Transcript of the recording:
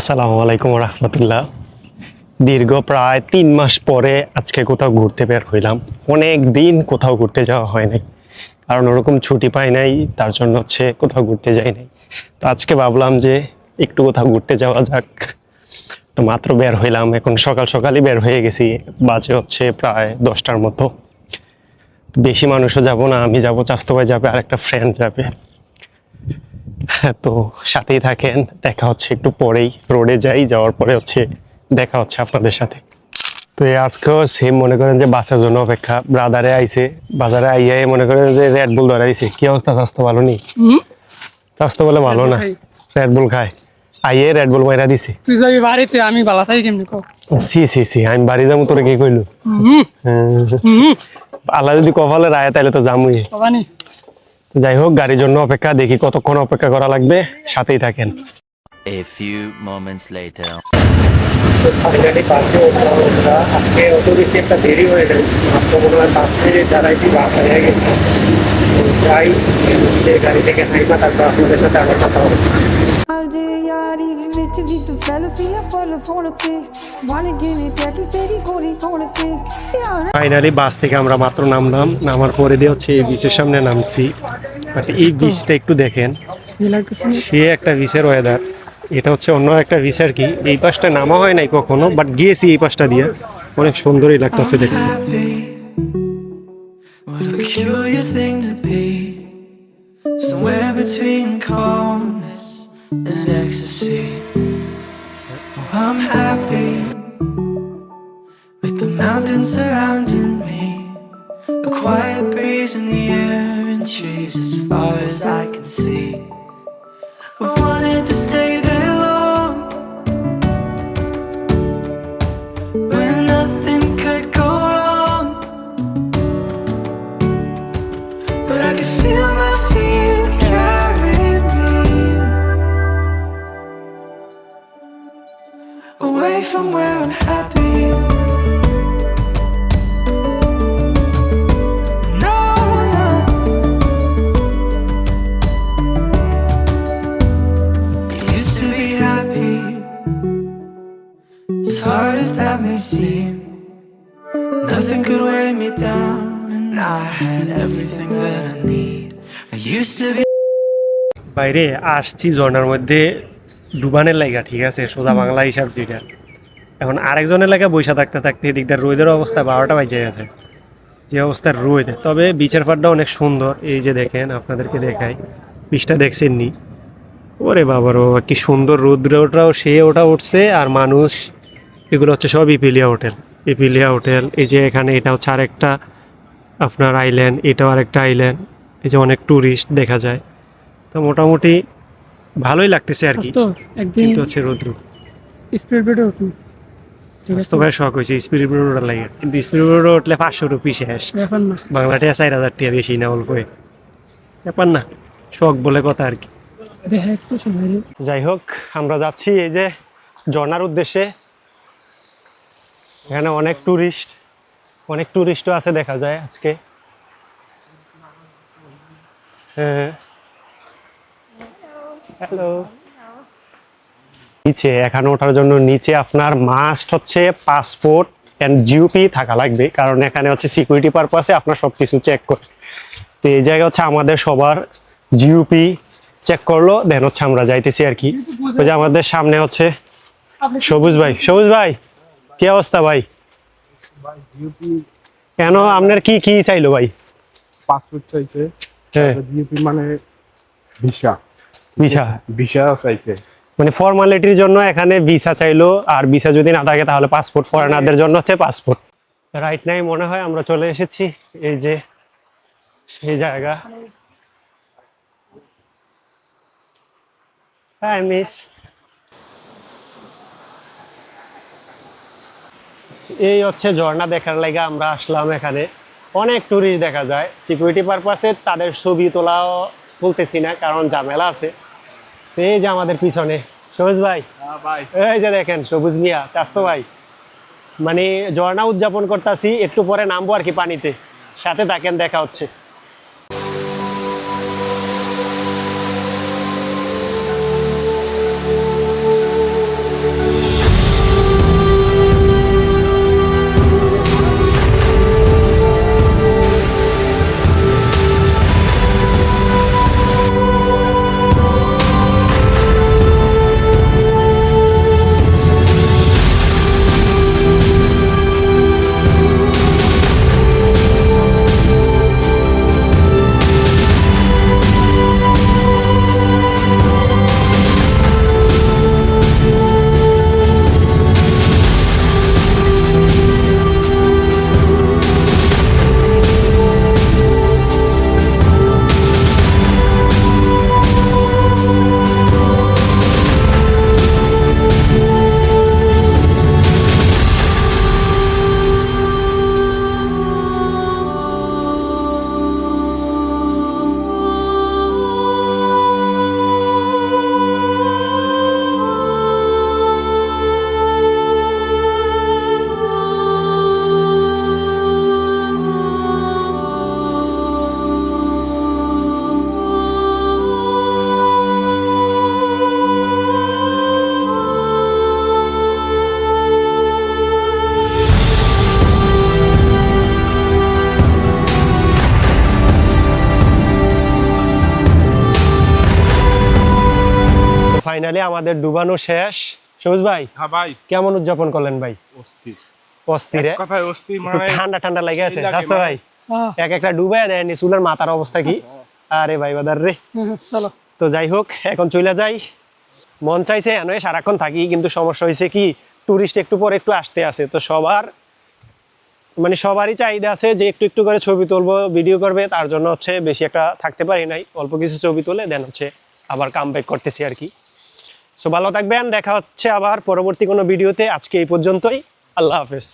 আসসালামু আলাইকুম রহমতুল্লাহ। দীর্ঘ প্রায় তিন মাস পরে আজকে কোথাও ঘুরতে বের হইলাম। অনেক দিন কোথাও ঘুরতে যাওয়া হয় নাই। কারণ ওরকম ছুটি পাই নাই, তার জন্য হচ্ছে কোথাও ঘুরতে যাই নাই। তো আজকে ভাবলাম যে একটু কোথাও ঘুরতে যাওয়া যাক। তো মাত্র বের হইলাম, এখন সকাল সকালই বের হয়ে গেছি। বাজে হচ্ছে প্রায় দশটার মতো। বেশি মানুষও যাব না, আমি যাব চাস্তো ভাই যাবে আর একটা ফ্রেন্ড যাবে। তো সাথেই থাকেন। দেখা হচ্ছে একটু পরেই। রোডে যাই যাওয়ার পরে হচ্ছে দেখা হচ্ছে আপনাদের সাথে। তো এই আজকেও সেম মনে করেন যে বাসের জন্য অপেক্ষা। ব্রাদারে আইছে। বাজারে আইয়াই মনে করেন যে রেড বুল ধরে আইছে। কি অবস্থা স্বাস্থ্য ভালো নেই? স্বাস্থ্য বলে ভালো না। রেড বুল খায়। আইয়ে রেড বুল মাইরা দিছে। তুই যাবি বাড়িতে আমি বালা থাকি কেমনি কও? সি সি সি আমি বাড়ি যাব তোরে কি কইলু? হুম। হ্যাঁ। আল্লাহ যদি কপালে রায় তাহলে তো যামুই। তো যাই হোক গাড়ির জন্য অপেক্ষা দেখি কতক্ষণ অপেক্ষা করা লাগবে। সাথেই থাকেন। আজকে অত বেশি একটা দেরি হয়ে যাই গাড়ি থেকে তারপর আপনাদের সাথে আবার কথা হবে। Hindi tu fellow feel up for the phone of finally bus থেকে আমরা মাত্র নামলাম নামার পরে দিয়ে হচ্ছে এই বিচের সামনে নামছি। বাট এই বিচটা একটু দেখেন সে একটা বিচের ওয়েদার এটা হচ্ছে অন্য একটা বিচ আর কি। এই পাশটা নামা হয় নাই কখনো বাট গিয়েছি এই পাশটা দিয়ে। অনেক সুন্দরই লাগতেছে দেখতে। Somewhere between calmness and ecstasy I'm happy with the mountains surrounding me. A quiet breeze in the air and trees as far as I can see. I wanted to stay weigh me down, and I had everything that I need. I used to be. বাইরে আসছি ঝর্ণার মধ্যে ডুবানের লাগা ঠিক আছে? সোজা বাংলা হিসাব যেটা এখন আরেকজনের লাগা বৈশা থাকতে থাকতে এদিকটার রোদের অবস্থা বারোটা বাজে গেছে। যে অবস্থার রোদ। তবে বিচের পাড়টা অনেক সুন্দর। এই যে দেখেন আপনাদেরকে দেখাই। বিচটা দেখছেন নি ওরে বাবারও কি সুন্দর রৌদ্রটাও সে ওটা উঠছে আর মানুষ এগুলো হচ্ছে সব ইপিলিয়া হোটেল। ইপিলিয়া হোটেল এই যে এখানে এটা হচ্ছে আরেকটা আপনার আইল্যান্ড এটাও আরেকটা আইল্যান্ড এই যে অনেক ট্যুরিস্ট দেখা যায়। তো মোটামুটি ভালোই লাগতেছে আর কি। কিন্তু হচ্ছে রৌদ্র। স্পিড উঠুন শখ হয়েছে লাগে। কিন্তু উঠলে পাঁচশো রুপি শেষ। বাংলাটিয়া চার হাজার টাকা বেশি না অল্প। ব্যাপার না শখ বলে কথা আর কি। যাই হোক আমরা যাচ্ছি এই যে ঝর্ণার উদ্দেশ্যে। এখানে অনেক ট্যুরিস্ট অনেক ট্যুরিস্টও আছে দেখা যায় আজকে। হ্যাঁ। হ্যালো নিচে এখানে ওঠার জন্য নিচে আপনার মাস্ট হচ্ছে পাসপোর্ট অ্যান্ড জিওপি থাকা লাগবে কারণ এখানে হচ্ছে সিকিউরিটি পারপাসে আপনার সব কিছু চেক করে তো এই জায়গায় হচ্ছে আমাদের সবার জিওপি চেক করল দেন হচ্ছে আমরা যাইতেছি আর কি। ওই যে আমাদের সামনে হচ্ছে সবুজ ভাই সবুজ ভাই। কি অবস্থা ভাই? কেন আপনার কি কি চাইলো ভাই? পাসপোর্ট চাইছে। হ্যাঁ। জিওপি মানে ভিসা। ভিসা? ভিসা চাইছে। মানে ফর্মালিটির জন্য এখানে ভিসা চাইলো আর ভিসা যদি না থাকে তাহলে পাসপোর্ট ফরেনারদের জন্য হচ্ছে পাসপোর্ট। রাইট নাই মনে হয় আমরা চলে এসেছি এই যে সেই জায়গা। হ্যাঁ মিস এই হচ্ছে ঝর্ণা দেখার লাগে আমরা আসলাম এখানে। অনেক ট্যুরিস্ট দেখা যায়। সিকিউরিটি পারপাসে তাদের ছবি তোলাও বলতেছি না কারণ ঝামেলা আছে। সেই যে আমাদের পিছনে। সবুজ ভাই। এই যে দেখেন সবুজ মিয়া চাস্তো ভাই। মানে ঝর্ণা উদযাপন করতেছি একটু পরে নামবো আর কি পানিতে। সাথে থাকেন দেখা হচ্ছে। আমাদের ডুবানো শেষ। সবুজ ভাই হ্যাঁ ভাই। কেমন উদযাপন করলেন ভাই? অস্থির। অস্থিরে কথায় অস্থির মানে ঠান্ডা ঠান্ডা লেগে আছে রাস্তা। ভাই। এক একটা ডুবাই দেয়নি চুলের মাথার অবস্থা কি? আরে ভাই বাদার রে। চলো। তো যাই হোক এখন চলে যাই। মন চাইছে এনে সারাক্ষণ থাকি কিন্তু সমস্যা হয়েছে কি টুরিস্ট একটু পরে একটু আসতে আসে তো সবার মানে সবারই চাহিদা আছে যে একটু একটু করে ছবি তুলবো ভিডিও করবে তার জন্য হচ্ছে বেশি একটা থাকতে পারি নাই অল্প কিছু ছবি তুলে দেন হচ্ছে আবার কাম ব্যাক করতেছি আর কি। সো ভালো থাকবেন দেখা হচ্ছে আবার পরবর্তী কোনো ভিডিওতে। আজকে এই পর্যন্তই। আল্লাহ হাফেজ।